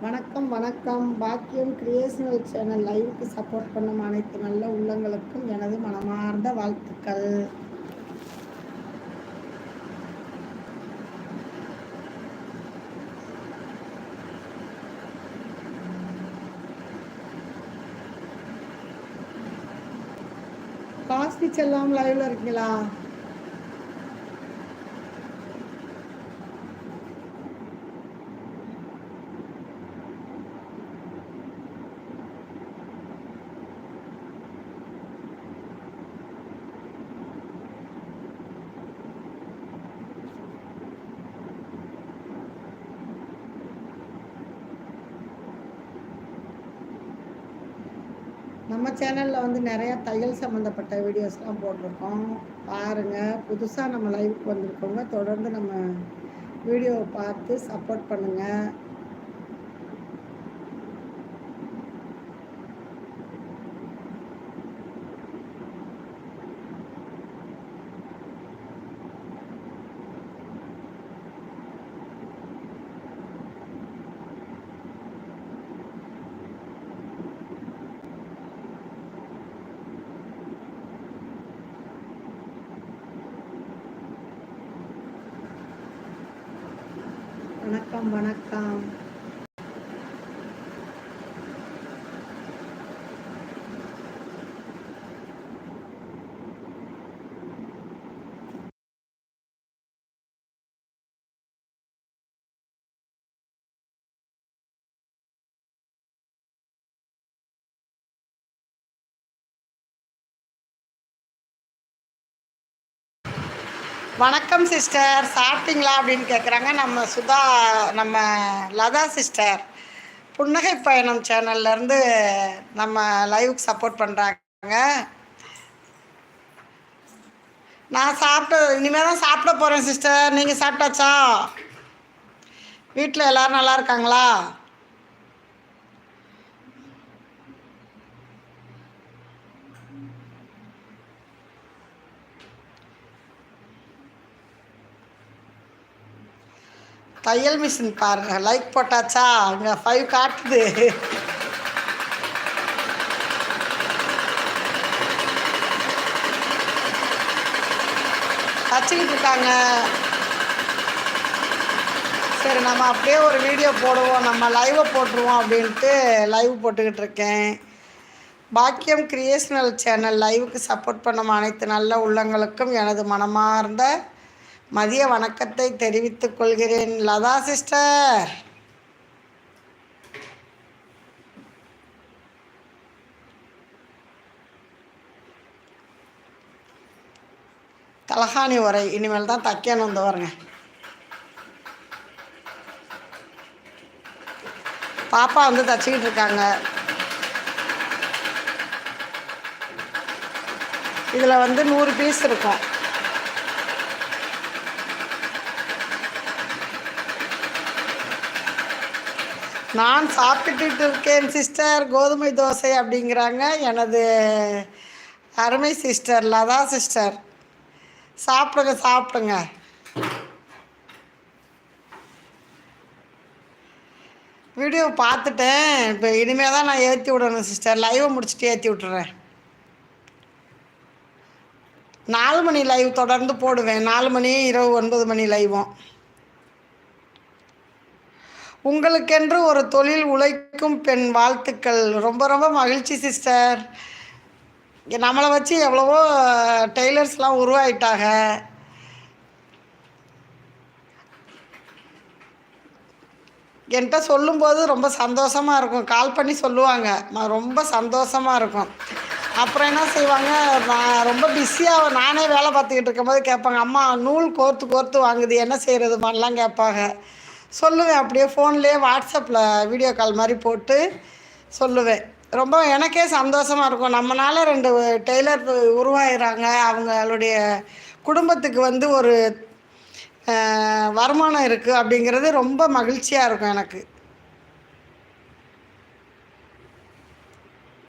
வணக்கம் வணக்கம். பாக்கியம் கிரியேஷனல் சேனல் லைவுக்கு சப்போர்ட் பண்ணும் அனைத்து நல்ல உள்ளங்களுக்கும் எனது மனமார்ந்த வாழ்த்துக்கள். காஸ்டி செல்லாம் லைவ்ல இருக்கீங்களா? நம்ம சேனலில் வந்து நிறையா தையல் சம்மந்தப்பட்ட வீடியோஸ்லாம் போட்டிருக்கோம். பாருங்கள் புதுசாக நம்ம லைவுக்கு வந்திருக்கோங்க. தொடர்ந்து நம்ம வீடியோவை பார்த்து சப்போர்ட் பண்ணுங்கள் வணக்கம் வணக்கம். வணக்கம் சிஸ்டர் சாப்பிட்டீங்களா அப்படின்னு கேட்குறாங்க நம்ம சுதா நம்ம லதா சிஸ்டர். புன்னகை பயணம் சேனல்லேருந்து நம்ம லைவுக்கு சப்போர்ட் பண்ணுறாங்க நான் சாப்பிட்டு இனிமேல் தான் சாப்பிட போகிறேன் சிஸ்டர். நீங்கள் சாப்பிட்டாச்சா? வீட்டில் எல்லோரும் நல்லா இருக்காங்களா? தையல் மிஷின் பாருங்கள் லைக் போட்டாச்சா? அங்கே ஃபைவ் காட்டுது. தச்சுக்கிட்டு இருக்காங்க. சரி நம்ம அப்படியே ஒரு வீடியோ போடுவோம். நம்ம லைவை போட்டுருவோம் அப்படின்ட்டு லைவ் போட்டுக்கிட்டு இருக்கேன். பாக்கியம் கிரியேஷனல் சேனல் லைவுக்கு சப்போர்ட் பண்ணும் அனைத்து நல்ல உள்ளங்களுக்கும் எனது மனமார்ந்த மதிய வணக்கத்தை தெரிவித்துக் கொள்கிறேன். லதா சிஸ்டர். தலகாணி உரை. இனிமேல் தான் தைக்கணும் வந்து வருங்க பாப்பா வந்து தச்சுக்கிட்டு இருக்காங்க. இதில் வந்து நூறு பீஸ் இருக்கும். நான் சாப்பிட்டுட்டு இருக்கேன் சிஸ்டர் கோதுமை தோசை அப்படிங்கிறாங்க. எனது அருமை சிஸ்டர் லதா சிஸ்டர் சாப்பிடுங்க சாப்பிடுங்க. வீடியோ பார்த்துட்டேன். இப்போ இனிமேல் தான் நான் ஏற்றி விடணும் சிஸ்டர் லைவை முடிச்சுட்டு ஏற்றி விட்டுறேன். நாலு மணி லைவ் தொடர்ந்து போடுவேன். நாலு மணி இரவு ஒன்பது மணி லைவும் உங்களுக்கென்று ஒரு தொழில் உழைக்கும் பெண் வாழ்த்துக்கள். ரொம்ப ரொம்ப மகிழ்ச்சி சிஸ்டர். நம்மளை வச்சு எவ்வளவோ டெய்லர்ஸ்லாம் உருவாயிட்டாங்க. என்கிட்ட சொல்லும்போது ரொம்ப சந்தோஷமாக இருக்கும். கால் பண்ணி சொல்லுவாங்க. ரொம்ப சந்தோஷமாக இருக்கும். அப்புறம் என்ன செய்வாங்க? நான் ரொம்ப பிஸியாக நானே வேலை பார்த்துக்கிட்டு இருக்கும்போது கேட்பாங்க அம்மா நூல் கோர்த்து கோர்த்து வாங்குது. என்ன செய்கிறது மாதிரிலாம் கேட்பாங்க. சொல்லுவேன். அப்படியே ஃபோன்லேயே வாட்ஸ்அப்பில் வீடியோ கால் மாதிரி போட்டு சொல்லுவேன். ரொம்ப எனக்கே சந்தோஷமாக இருக்கும். நம்மளால் ரெண்டு டெய்லர் உருவாகிறாங்க அவங்களுடைய குடும்பத்துக்கு வந்து ஒரு வருமானம் இருக்குது அப்படிங்கிறது ரொம்ப மகிழ்ச்சியாக இருக்கும் எனக்கு.